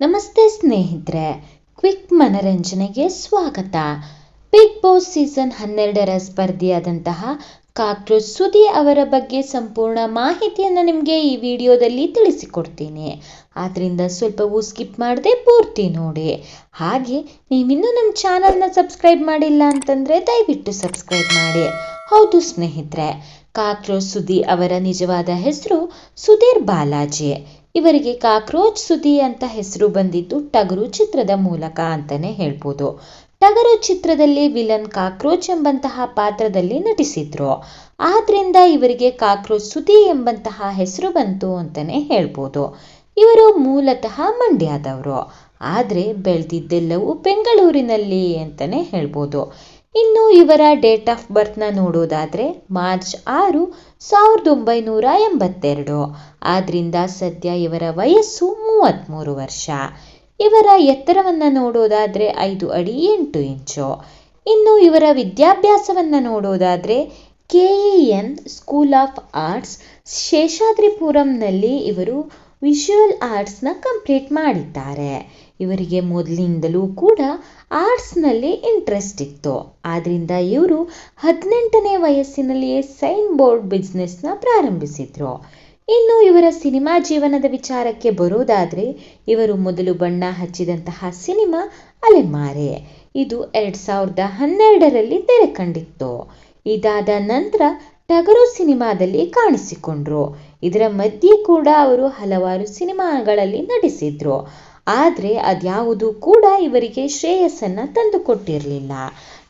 ನಮಸ್ತೆ ಸ್ನೇಹಿತರೆ, ಕ್ವಿಕ್ ಮನರಂಜನೆಗೆ ಸ್ವಾಗತ. ಬಿಗ್ ಬಾಸ್ ಸೀಸನ್ ಹನ್ನೆರಡರ ಸ್ಪರ್ಧಿಯಾದಂತಹ ಕಾಕ್ರೋಚ್ ಸುದಿ ಅವರ ಬಗ್ಗೆ ಸಂಪೂರ್ಣ ಮಾಹಿತಿಯನ್ನು ನಿಮಗೆ ಈ ವಿಡಿಯೋದಲ್ಲಿ ತಿಳಿಸಿಕೊಡ್ತೀನಿ. ಆದ್ದರಿಂದ ಸ್ವಲ್ಪವೂ ಸ್ಕಿಪ್ ಮಾಡದೆ ಪೂರ್ತಿ ನೋಡಿ. ಹಾಗೆ ನೀವಿನ್ನೂ ನಮ್ಮ ಚಾನಲ್ನ ಸಬ್ಸ್ಕ್ರೈಬ್ ಮಾಡಿಲ್ಲ ಅಂತಂದರೆ ದಯವಿಟ್ಟು ಸಬ್ಸ್ಕ್ರೈಬ್ ಮಾಡಿ. ಹೌದು ಸ್ನೇಹಿತರೆ, ಕಾಕ್ರೋಚ್ ಸುದಿ ಅವರ ನಿಜವಾದ ಹೆಸರು ಸುಧೀರ್ ಬಾಲಾಜಿ. ಇವರಿಗೆ ಕಾಕ್ರೋಚ್ ಸುದಿ ಅಂತ ಹೆಸರು ಬಂದಿದ್ದು ಟಗರು ಚಿತ್ರದ ಮೂಲಕ ಅಂತಾನೆ ಹೇಳ್ಬೋದು. ಟಗರು ಚಿತ್ರದಲ್ಲಿ ವಿಲನ್ ಕಾಕ್ರೋಚ್ ಎಂಬಂತಹ ಪಾತ್ರದಲ್ಲಿ ನಟಿಸಿದ್ರು. ಆದ್ರಿಂದ ಇವರಿಗೆ ಕಾಕ್ರೋಚ್ ಸುದಿ ಎಂಬಂತಹ ಹೆಸರು ಬಂತು ಅಂತಾನೆ ಹೇಳ್ಬೋದು. ಇವರು ಮೂಲತಃ ಮಂಡ್ಯದವರು. ಆದರೆ ಬೆಳೆದಿದ್ದೆಲ್ಲವೂ ಬೆಂಗಳೂರಿನಲ್ಲಿ ಅಂತಾನೆ ಹೇಳ್ಬೋದು. ಇನ್ನು ಇವರ ಡೇಟ್ ಆಫ್ ಬರ್ತ್ನ ನೋಡೋದಾದರೆ ಮಾರ್ಚ್ ಆರು, ಸಾವಿರದ ಒಂಬೈನೂರ ಎಂಬತ್ತೆರಡು. ಆದ್ದರಿಂದ ಸದ್ಯ ಇವರ ವಯಸ್ಸು ಮೂವತ್ತ್ಮೂರು ವರ್ಷ. ಇವರ ಎತ್ತರವನ್ನು ನೋಡೋದಾದರೆ ಐದು ಅಡಿ ಎಂಟು ಇಂಚು. ಇನ್ನು ಇವರ ವಿದ್ಯಾಭ್ಯಾಸವನ್ನು ನೋಡೋದಾದರೆ K E N school of arts ಶೇಷಾದ್ರಿಪುರಂನಲ್ಲಿ ಇವರು ವಿಷುವಲ್ ಆರ್ಟ್ಸ್ನ ಕಂಪ್ಲೀಟ್ ಮಾಡಿದ್ದಾರೆ. ಇವರಿಗೆ ಮೊದಲಿನಿಂದಲೂ ಕೂಡ ಆರ್ಟ್ಸ್ನಲ್ಲಿ ಇಂಟ್ರೆಸ್ಟ್ ಇತ್ತು. ಆದ್ದರಿಂದ ಇವರು ಹದಿನೆಂಟನೇ ವಯಸ್ಸಿನಲ್ಲಿಯೇ ಸೈನ್ ಬೋರ್ಡ್ ಬಿಸ್ನೆಸ್ನ ಪ್ರಾರಂಭಿಸಿದರು. ಇನ್ನು ಇವರ ಸಿನಿಮಾ ಜೀವನದ ವಿಚಾರಕ್ಕೆ ಬರೋದಾದರೆ ಇವರು ಮೊದಲು ಬಣ್ಣ ಹಚ್ಚಿದಂತಹ ಸಿನಿಮಾ ಅಲೆಮಾರೆ. ಇದು ಎರಡು ಸಾವಿರದ ಹನ್ನೆರಡರಲ್ಲಿ ತೆರೆ ಕಂಡಿತ್ತು. ಇದಾದ ನಂತರ ಟಗರು ಸಿನಿಮಾದಲ್ಲಿ ಕಾಣಿಸಿಕೊಂಡ್ರು. ಇದರ ಮಧ್ಯೆ ಕೂಡ ಅವರು ಹಲವಾರು ಸಿನಿಮಾಗಳಲ್ಲಿ ನಟಿಸಿದ್ರು. ಆದರೆ ಅದ್ಯಾವುದು ಕೂಡ ಇವರಿಗೆ ಶ್ರೇಯಸ್ಸನ್ನು ತಂದುಕೊಟ್ಟಿರಲಿಲ್ಲ.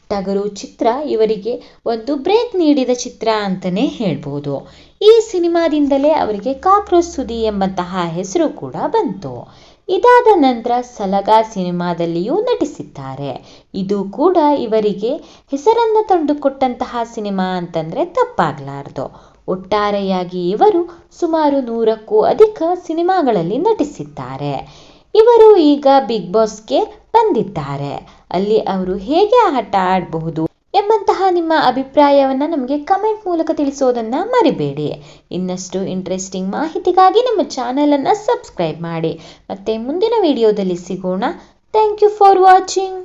ಟಗರು ಚಿತ್ರ ಇವರಿಗೆ ಒಂದು ಬ್ರೇಕ್ ನೀಡಿದ ಚಿತ್ರ ಅಂತಲೇ ಹೇಳ್ಬೋದು. ಈ ಸಿನಿಮಾದಿಂದಲೇ ಅವರಿಗೆ ಕಾಕ್ರೋಚ್ ಸುದಿ ಎಂಬಂತಹ ಹೆಸರು ಕೂಡ ಬಂತು. ಇದಾದ ನಂತರ ಸಲಗ ಸಿನಿಮಾದಲ್ಲಿಯೂ ನಟಿಸಿದ್ದಾರೆ. ಇದು ಕೂಡ ಇವರಿಗೆ ಹೆಸರನ್ನು ತಂದುಕೊಟ್ಟಂತಹ ಸಿನಿಮಾ ಅಂತಂದರೆ ತಪ್ಪಾಗಲಾರದು. ಒಟ್ಟಾರೆಯಾಗಿ ಇವರು ಸುಮಾರು ನೂರಕ್ಕೂ ಅಧಿಕ ಸಿನಿಮಾಗಳಲ್ಲಿ ನಟಿಸಿದ್ದಾರೆ. ಇವರು ಈಗ ಬಿಗ್ ಬಾಸ್ಗೆ ಬಂದಿದ್ದಾರೆ. ಅಲ್ಲಿ ಅವರು ಹೇಗೆ ಆಟ ಆಡಬಹುದು ಎಂಬಂತಹ ನಿಮ್ಮ ಅಭಿಪ್ರಾಯವನ್ನು ನಮಗೆ ಕಮೆಂಟ್ ಮೂಲಕ ತಿಳಿಸೋದನ್ನ ಮರಿಬೇಡಿ. ಇನ್ನಷ್ಟು ಇಂಟ್ರೆಸ್ಟಿಂಗ್ ಮಾಹಿತಿಗಾಗಿ ನಮ್ಮ ಚಾನಲನ್ನು ಸಬ್ಸ್ಕ್ರೈಬ್ ಮಾಡಿ. ಮತ್ತೆ ಮುಂದಿನ ವಿಡಿಯೋದಲ್ಲಿ ಸಿಗೋಣ. Thank you for watching